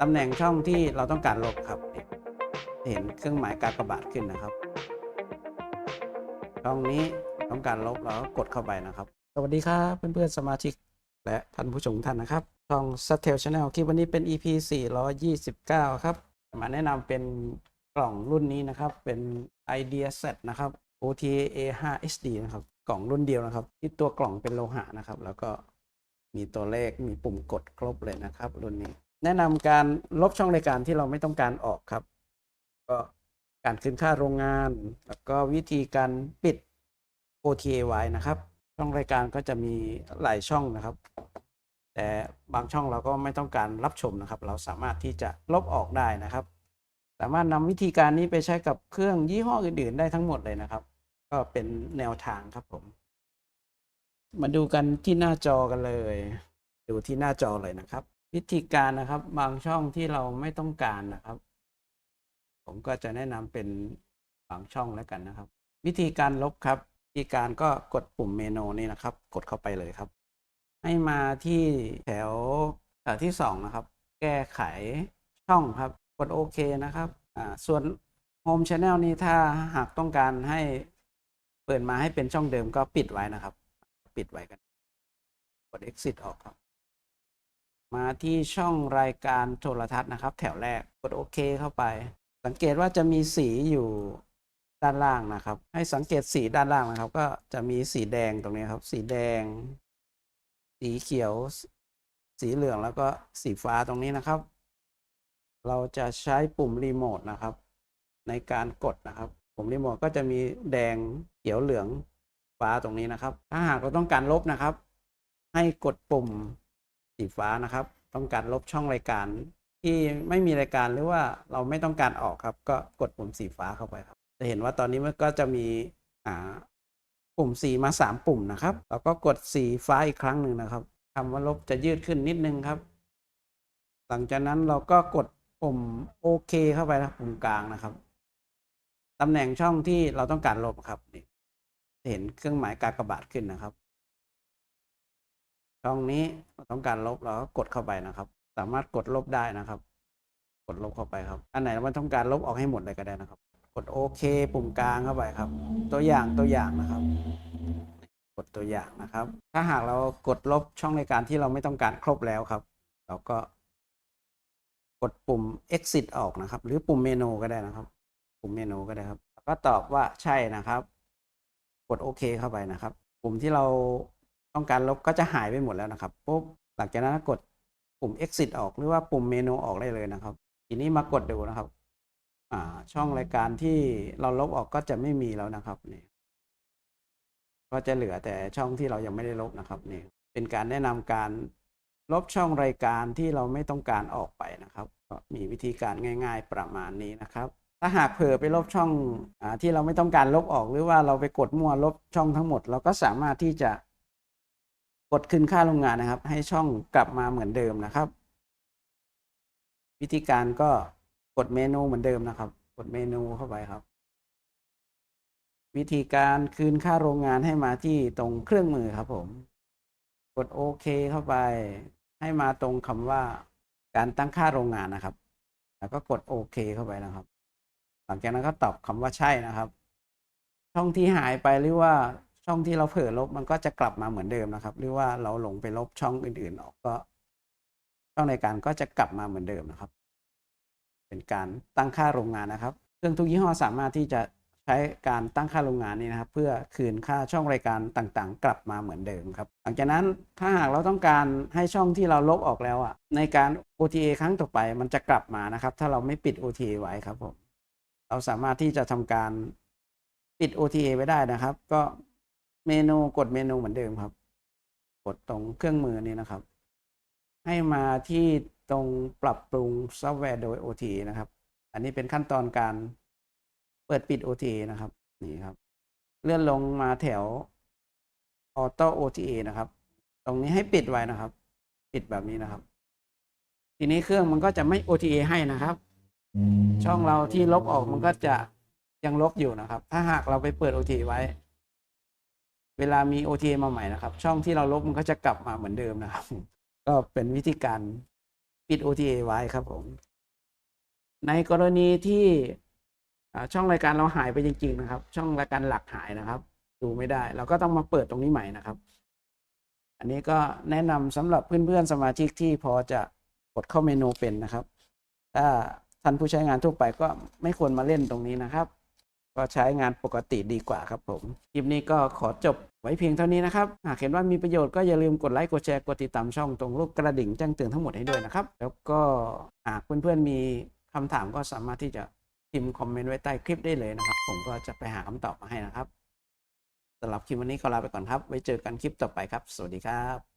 ตำแหน่งช่องที่เราต้องการลบครับ เห็นเครื่องหมายกากบาทขึ้นนะครับช่องนี้ต้องการลบเราก็กดเข้าไปนะครับ สวัสดีครับเพื่อนๆสมาชิกและท่านผู้ชมท่านนะครับช่อง s t e l Channel คลิปวันนี้เป็น EP 429 ครับ มาแนะนำเป็นกล่องรุ่นนี้นะครับ เป็น Idea Set นะครับ OTA A5 HD นะครับ กล่องรุ่นเดียวนะครับ ที่ตัวกล่องเป็นโลหะนะครับ แล้วก็มีตัวเลขมีปุ่มกดครบเลยนะครับ รุ่นนี้ แนะนำการลบช่องรายการที่เราไม่ต้องการออกครับ ก็การคืนค่าโรงงาน แล้วก็วิธีการปิด OTA ไว้นะครับ ช่องรายการก็จะมีหลายช่องนะครับ แต่บางช่องเราก็ไม่ต้องการรับชมนะครับ เราสามารถที่จะลบออกได้นะครับ สามารถนำวิธีการนี้ไปใช้กับเครื่องยี่ห้ออื่นๆ ได้ทั้งหมดเลยนะครับ ก็เป็นแนวทางครับผม มาดูกันที่หน้าจอกันเลย ดูที่หน้าจอเลยนะครับ วิธีการนะครับบางช่องที่เราไม่ต้องการนะครับ ผมก็จะแนะนำเป็นบางช่องแล้วกันนะครับ วิธีการลบครับวิธีการก็กดปุ่มเมนูนี้นะครับ กดเข้าไปเลยครับ ให้มาที่แถวแถวที่สองนะครับ แก้ไขช่องครับ กดโอเคนะครับอ่าส่วน Home Channel นี้ถ้าหากต้องการให้เปิดมาให้เป็นช่องเดิมก็ปิดไว้นะครับ ปิดไว้กัน กด exit ออกครับ มาที่ช่องรายการโทรทัศน์นะครับ แถวแรกกดโอเคเข้าไป สังเกตว่าจะมีสีอยู่ด้านล่างนะครับ ให้สังเกตสีด้านล่างนะครับ ก็จะมีสีแดงตรงนี้ครับ สีแดง สีเขียว สีเหลืองแล้วก็สีฟ้าตรงนี้นะครับ เราจะใช้ปุ่มรีโมทนะครับ ในการกดนะครับปุ่มรีโมทก็จะมีแดงเขียวเหลืองฟ้าตรงนี้นะครับ ถ้าหากเราต้องการลบนะครับ ให้กดปุ่ม สีฟ้านะครับ ต้องการลบช่องรายการที่ไม่มีรายการหรือว่าเราไม่ต้องการออกครับ ก็กดปุ่มสีฟ้าเข้าไปครับ จะเห็นว่าตอนนี้มันก็จะมีอ่าปุ่มสีมาสามปุ่มนะครับ แล้วก็กดสีฟ้าอีกครั้งหนึ่งนะครับคำว่าลบจะยืดขึ้นนิดนึงครับ หลังจากนั้นเราก็กดปุ่มโอเคเข้าไปนะปุ่มกลางนะครับตำแหน่งช่องที่เราต้องการลบครับนี่เห็นเครื่องหมายกากบาทขึ้นนะครับ ช่องนี้ต้องการลบเราก็กดเข้าไปนะครับ สามารถกดลบได้นะครับ กดลบเข้าไปครับ อันไหนเราต้องการลบออกให้หมดเลยก็ได้นะครับ กดโอเค ปุ่มกลางเข้าไปครับ ตัวอย่างตัวอย่างนะครับ กดตัวอย่างนะครับ ถ้าหากเรากดลบช่องรายการที่เราไม่ต้องการครบแล้วครับ เราก็ กดปุ่ม exit ออกนะครับ หรือปุ่มเมนูก็ได้นะครับ ปุ่มเมนูก็ได้ครับ แล้วก็ตอบว่าใช่นะครับ กดโอเคเข้าไปนะครับ ปุ่มที่เรา ต้องการลบก็จะหายไปหมดแล้วนะครับปุ๊บหลังจากนั้นกดปุ่ม exit ออกหรือว่าปุ่มเมนูออกได้เลยนะครับ ทีนี้มากดดูนะครับช่องรายการที่เราลบออกก็จะไม่มีแล้วนะครับนี่ก็จะเหลือแต่ช่องที่เรายังไม่ได้ลบนะครับนี่เป็นการแนะนำการลบช่องรายการที่เราไม่ต้องการออกไปนะครับก็มีวิธีการง่าย ๆ ประมาณนี้นะครับ ถ้าหากเผลอไปลบช่องอที่เราไม่ต้องการลบออก หรือว่าเราไปกดมั่วลบช่องทั้งหมด เราก็สามารถที่จะ กดคืนค่าโรงงานนะครับ ให้ช่องกลับมาเหมือนเดิมนะครับ วิธีการก็กดเมนูเหมือนเดิมนะครับ กดเมนูเข้าไปครับ วิธีการคืนค่าโรงงานให้มาที่ตรงเครื่องมือครับผม กดโอเคเข้าไป ให้มาตรงคำว่าการตั้งค่าโรงงานนะครับ แล้วก็กดโอเคเข้าไปนะครับ หลังจากนั้นก็ตอบคำว่าใช่นะครับ ช่องที่หายไปหรือว่า ช่องที่เราเผลอลบมันก็จะกลับมาเหมือนเดิมนะครับ หรือว่าเราหลงไปลบช่องอื่นๆออกก็ ช่องในการก็จะกลับมาเหมือนเดิมนะครับ เป็นการตั้งค่าโรงงานนะครับเครื่องทุกยี่ห้อสามารถที่จะใช้การตั้งค่าโรงงานนี้นะครับ เพื่อคืนค่าช่องรายการต่างๆ กลับมาเหมือนเดิมครับหลังจากนั้นถ้าหากเราต้องการให้ช่องที่เราลบออกแล้วอะในการ OTA ครั้งต่อไปมันจะกลับมานะครับ ถ้าเราไม่ปิด OTA ไว้ครับผมเราสามารถที่จะทำการปิด OTA ไว้ได้นะครับ ก็ เมนูกดเมนูเหมือนเดิมครับ กดตรงเครื่องมือนี้นะครับ ให้มาที่ตรงปรับปรุงซอฟต์แวร์โดย OT นะครับ อันนี้เป็นขั้นตอนการเปิดปิด OT นะครับนี่ครับ เลื่อนลงมาแถว Auto OTA นะครับ ตรงนี้ให้ปิดไว้นะครับ ปิดแบบนี้นะครับ ทีนี้เครื่องมันก็จะไม่ OTA ให้นะครับ ช่องเราที่ลบออกมันก็จะยังลบอยู่นะครับ ถ้าหากเราไปเปิด OTA ไว้ เวลามี OTA มาใหม่นะครับ ช่องที่เราลบมันก็จะกลับมาเหมือนเดิมนะครับ ก็เป็นวิธีการปิด OTA ไว้ครับผม ในกรณีที่ช่องรายการเราหายไปจริง ๆ นะครับ ช่องรายการหลักหายนะครับ ดูไม่ได้ เราก็ต้องมาเปิดตรงนี้ใหม่นะครับ อันนี้ก็แนะนำสำหรับเพื่อนๆสมาชิกที่พอจะกดเข้าเมนูเป็นนะครับถ้าท่านผู้ใช้งานทั่วไปก็ไม่ควรมาเล่นตรงนี้นะครับ ก็ใช้งานปกติดีกว่าครับผม คลิปนี้ก็ขอจบไว้เพียงเท่านี้นะครับ หากเห็นว่ามีประโยชน์ก็อย่าลืมกดไลค์ กดแชร์ กดติดตามช่องตรงรูปกระดิ่งแจ้งเตือนทั้งหมดให้ด้วยนะครับ แล้วก็หากเพื่อนๆมีคำถามก็สามารถที่จะพิมพ์คอมเมนต์ไว้ใต้คลิปได้เลยนะครับ ผมก็จะไปหาคำตอบมาให้นะครับสำหรับคลิปวันนี้ขอลาไปก่อนครับ ไว้เจอกันคลิปต่อไปครับ สวัสดีครับ